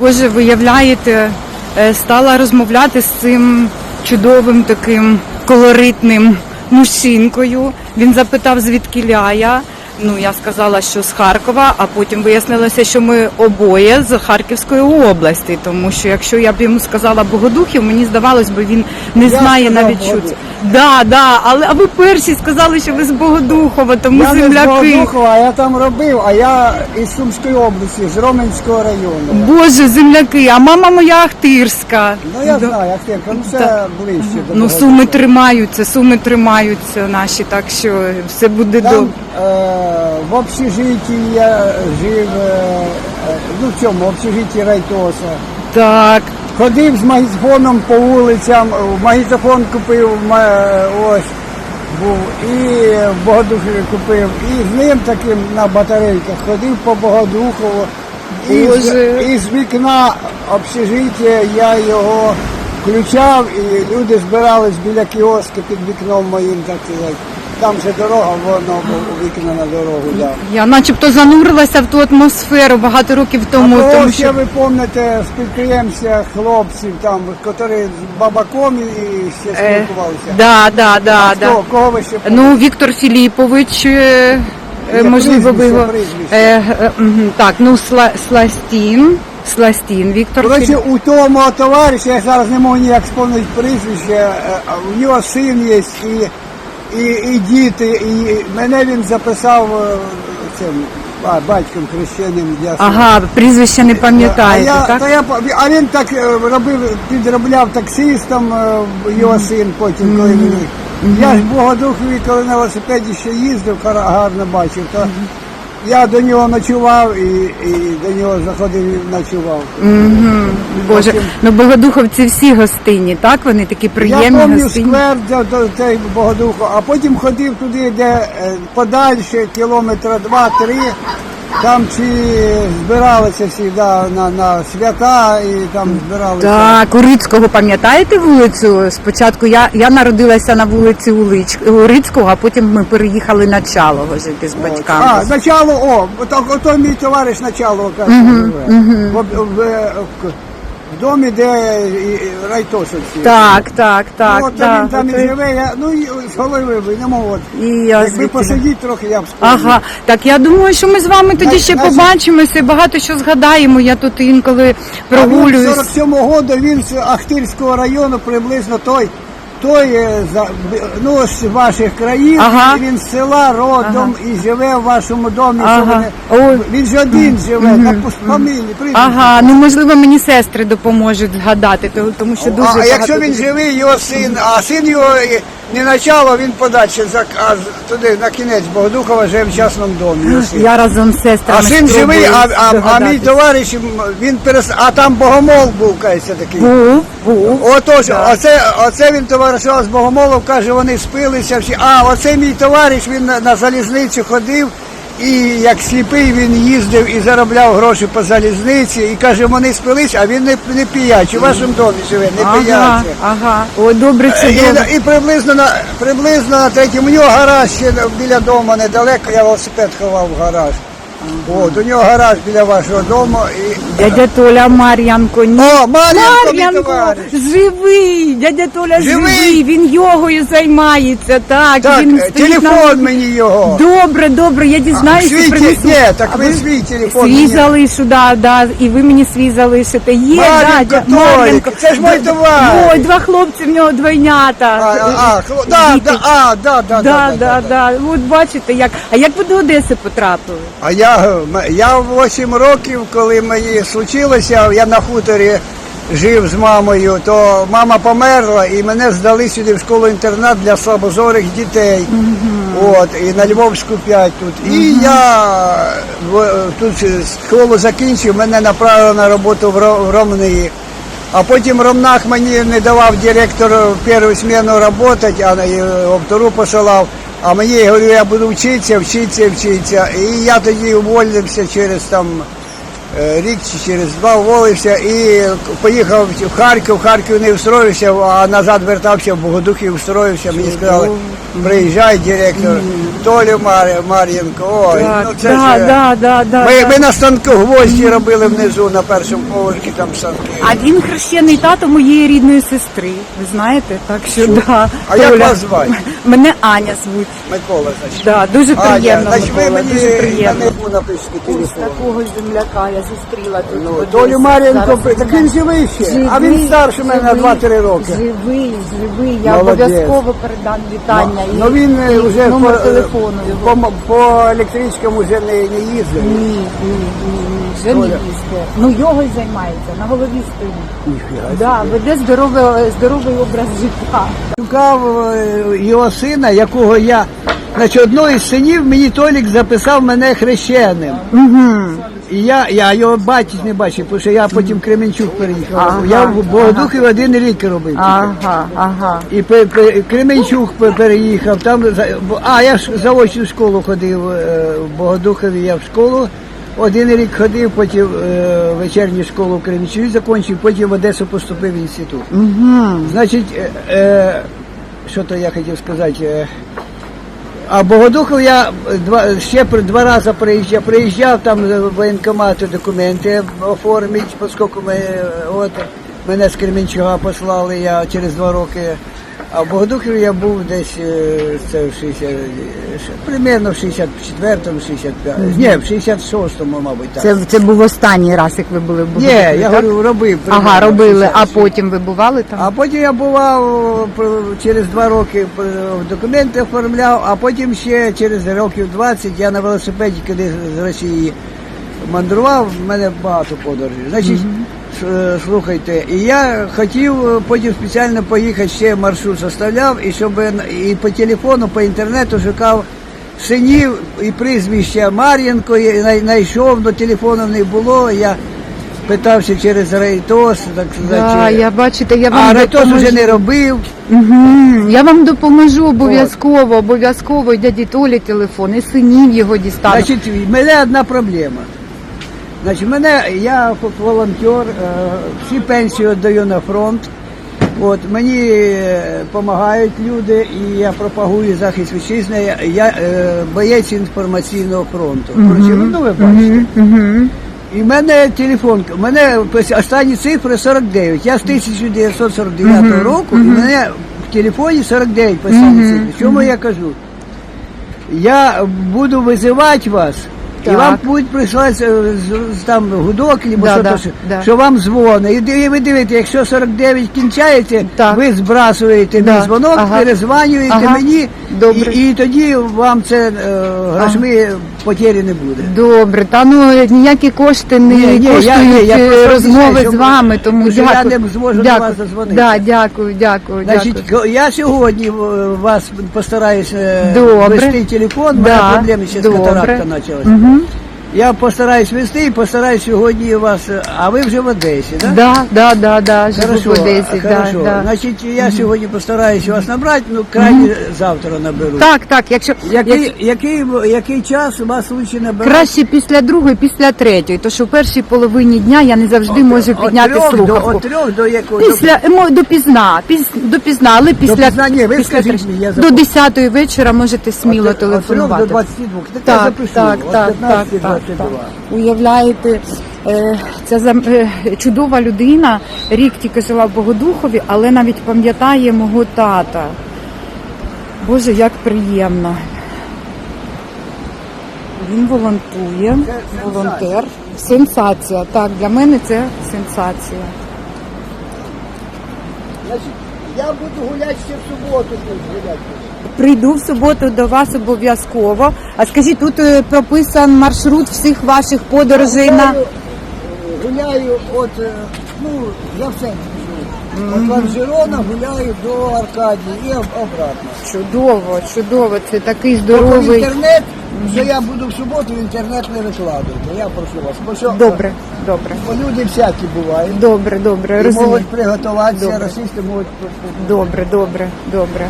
Боже, виявляєте, е, стала розмовляти з цим чудовим таким колоритним мужчинкою. Він запитав, звідки я. Ну, я сказала, що з Харкова, а потім вияснилося, що ми обоє з Харківської області. Тому що якщо я б йому сказала Богодухів, мені здавалось би, він не Я знає навіть що це. Да, да, але а ви перші сказали, що ви з Богодухова, тому Я не з земляки. Богодухова, я там робив, а я із Сумської області, з Роменського району. Боже, земляки, а мама моя Ахтирська. Ну я знаю, Ахтирка, ну це Так. ближче до Ну, Богодухова. суми тримаються, суми тримаються наші, так що все буде добре. Е, в общежитті я жив, е, е, ну в цьому общежитті Райтоса. Так, Ходив з магнітофоном по вулицям, магнітофон купив, ось був, і в Богодухові купив, і з ним таким на батарейках ходив по Богодухову. І з, і з вікна общежиття я його включав, і люди збирались біля кіоски під вікном моїм, так сказати. Там же дорога, воно вікна на дорогу. Да. я начебто занурилася в ту атмосферу багато років тому, а тому що ви пам'ятаєте підприємця хлопців, там, які з бабаком і ще Е, спілкувалися. да, да, да, А да. Кого, кого ви ще пам'ятаєте? Ну, Віктор Філіпович, е, е, Є можливо, ви прізвище, його. прізвище. Е, е, так, ну Сла, Сластін. Сластін, Віктор Філіпович. у того товариша, я зараз не можу ніяк спомнити прізвище, е, у нього син є і, і, і діти, і мене він записав е, цим а, батьком хрещеним. Я Ага, прізвище не пам'ятаєте, а, я, так? Та я, а він так е, робив, підробляв таксистом, е, його син потім, коли він. Я ж Богодухові, коли на велосипеді ще їздив, гар- гарно бачив, то я до нього ночував і, і до нього заходив і ночував. Угу. Боже, Потім- ну богодуховці всі гостинні, так? Вони такі Я приємні, пам'ятаю гостинні. сквер до, цей Богодуху, а потім ходив туди, де е, подальше, кілометра два-три, там чи збиралися завжди на, на свята і там збиралися. Так, Урицького, пам'ятаєте вулицю? Спочатку я, я народилася на вулиці Улич, Урицького, а потім ми переїхали на Чалого жити з батьками. А, начало, о, ото, ото мій товариш начало каже, Угу, В, в, в, в домі, де і- і. Так, так, так. Ну, от так. він там і живе, я, ну і з голови ви, не можу. от. І я Якби звідти. посидіть трохи, я б сказав. Ага, так я думаю, що ми з вами тоді Значить- ще значить- побачимося і багато що згадаємо. Я тут інколи А він прогулююсь. 47-го року він з Ахтирського району приблизно той, той за- ну, з ваших країн, Ага. він з села родом і живе в вашому домі. Ага. ви. Він же один живе, на фамілії. Ага, ну можливо мені сестри допоможуть згадати, тому що дуже а, а багато якщо він живий, його син, а син його не начало, він подальше, а туди на кінець Богодухова живе в частному домі. я разом з сестрами. А син живий, а, а, а мій товариш, він перес... а там Богомол був, кажеться, такий. був, був. Отож, Так. оце, оце він товаришував з Богомолов, каже, вони спилися всі. А, оце мій товариш, він на, на залізницю ходив, і як сліпий він їздив і заробляв гроші по залізниці, і каже, вони спились, а він не, не п'ячий, у вашому домі живе, не Ага, п'ячий. ага. Ой, добре, чудово. І, і приблизно на приблизно на третьому, у нього гараж ще біля дому недалеко, я велосипед ховав в гараж. От, у нього гараж біля вашого дому. І... Дядя Толя Мар'янко, ні. О, Мар'янко, мій товариш. живий, дядя Толя Живий? живий, він йогою займається, так, Так, він е, стоїть телефон на... мені його. Добре, добре, я дізнаюся, свій принесу. ні, так А ви свій телефон Свій мені. залишу, да, да, і ви мені свій залишите. Є, Мар'янко, дядя, Толік, Мар'янко. це ж мій Д- товариш. Ой, два хлопці, в нього двойнята. А, а, а, хло- да, Діти. да, а, да, да, Да, да, да. От бачите, як. А як ви до Одеси потрапили? А я, я 8 років, коли мені случилося, я на хуторі жив з мамою, то мама померла і мене здали сюди в школу-інтернат для слабозорих дітей. От, і на Львовську 5 тут. І я в- тут школу закінчив, мене направили на роботу в Ро- в Ромниї. А потім Ромнах мені не давав директор першу зміну працювати, а на- е, втору посилав. А мені говорю, я буду вчитися, вчитися, вчитися. І я тоді увольнився через там рік чи через два уволився і поїхав в Харків, в Харків не встроївся, а назад вертався в Богодухів, встроївся. Мені сказали, приїжджай, директор Толю Мар- Мар'єнко. Ой, ну це да, ж, е, да, да, да, ми, ми на станку гвозді робили внизу на першому поверхі там станки. А він хрещений тато моєї рідної сестри. Ви знаєте, так що да. А як Толя. вас звати? Мене Аня звуть. Микола, значить. Да, дуже Аня, приємно. значить, ви Микола, мені дуже на приємно. небу напишете телефон. такого земляка я зустріла тут. Ну. Толю Мар'єнко, так він живий ще, а він старше мене на 2-3 роки. Живий, живий. Я Молодець. обов'язково передам вітання. і- Ну він е, і вже номер по, телефону його. по, по електричкам вже не, не їздив. Ні, ні, ні, ні, вже не Толя. їсти. Ну його й займається, на голові стоїть. Да, веде здоровий, здоровий образ життя. Шукав е, його сина, якого я, значить, одного із синів мені Толік записав мене хрещеним. І я, я його батьків не бачив, тому що я потім в Кременчук переїхав. Ага, я в Богодухові один рік робив. Ага, ага. І пе- пе- Кременчук переїхав, там а я ж заочну школу ходив е, в Богодухові, я в школу. Один рік ходив, потім е, вечірню школу в Кременчуці закінчив, потім в Одесу поступив в інститут. Угу. Значить, е, е, що то я хотів сказати. Е, а Богодухов я два, ще два рази приїжджав, приїжджав там в воєнкомати документи оформити, оскільки ми, е, от, мене з Кременчуга послали, я через два роки. А в Богодухові я був десь е, це в 60, е, примерно в 64-му, 65-му, ні, в 66-му, мабуть, так. Це, це був останній раз, як ви були в Ні, я так? говорю, робив. Ага, примерно в робили, а потім ви бували там? А потім я бував через два роки е, документи оформляв, а потім ще через років 20 я на велосипеді, коли з Росії мандрував, в мене багато подорожей. Значить, с- е, слухайте, і я хотів е, потім спеціально поїхати, ще маршрут составляв, і щоб е, і по телефону, по інтернету шукав синів і прізвища Мар'їнко, і знайшов, але телефону не було. Я питався через Рейтос, так сказати. Да, я бачите, я вам А Ратос допоможу. вже не робив. Мгм. Я вам допоможу обов'язково, обов'язково і дяді Толі телефон, і синів його дістану. Значить, в мене одна проблема. Значить, мене, я волонтер, е, всі пенсії віддаю на фронт. От, мені допомагають люди, і я пропагую захист вітчизни. Я, я е, боєць інформаційного фронту. Коротше, ну ви бачите. Мгм. І в мене телефон, у мене останні цифри 49. Я з 1949 року, і в мене в телефоні 49 останні цифри. Чому я кажу? Я буду визивати вас, і вам будуть присилати е, там гудок, або Да, що, да, то, що, да. що вам дзвонить. І ви дивите, якщо 49 кінчаєте, Так. ви збрасуєте Да. мій дзвонок, Ага. перезванюєте Ага. мені, Добре. І, і тоді вам це е, грошми потері не буде. Добре, та ну ніякі кошти не Ні, ні, я- коштують я е, просто розмови обіцяю, з вами, тому що я не зможу до дякую. вас зазвонити. Да, дякую, дякую, Значить, дякую. ко- я сьогодні е, вас постараюся е, Добре. вести телефон, у Да, мене проблеми ще з добре. катаракта почалася. Мгм. Я постараюсь вести і постараюсь сьогодні вас, е, а ви вже в Одесі, так? Да, да, да, да, живу Хорошо, в Одесі, да, хорошо. да. Значить, я сьогодні постараюсь вас набрати, ну крайні завтра наберу. Так, так, якщо, Який, якщо який, який час вас лучше набирати? краще після другої, після третьої, то що в першій половині дня я не завжди можу підняти трьох до, слухавку. от трьох до якого? Після емо- допізна, піз, допізна, але після, Допізна ні, ви після скажіть мені, я до запомню. 10 вечора можете сміло От- от трьох телефонувати. до 22. Так, я Так, запишу. так, От так, так, 15 так, 22. так. Уявляєте, е, ця е, чудова людина рік тільки жила в Богодухові, але навіть пам'ятає мого тата. Боже, як приємно. Він волонтує, волонтер. Сенсація. Так, для мене це сенсація. Я буду гуляти ще в суботу гуляти. Прийду в суботу до вас обов'язково. А скажіть, тут е, прописан маршрут всіх ваших подорожей на. Гуляю, е, гуляю от, е, ну, я в центрі живу. От Ланжерона гуляю до Аркадії і об- обратно. Чудово, чудово. Це такий Тобто в здоровий. інтернет, що я буду в суботу, в інтернет не викладувати. Я прошу вас. Бо що, Добре, добре. Бо люди всякі бувають. Добре, добре, І розумію. можуть приготуватися, Добре. російські можуть Добре, добре, добре.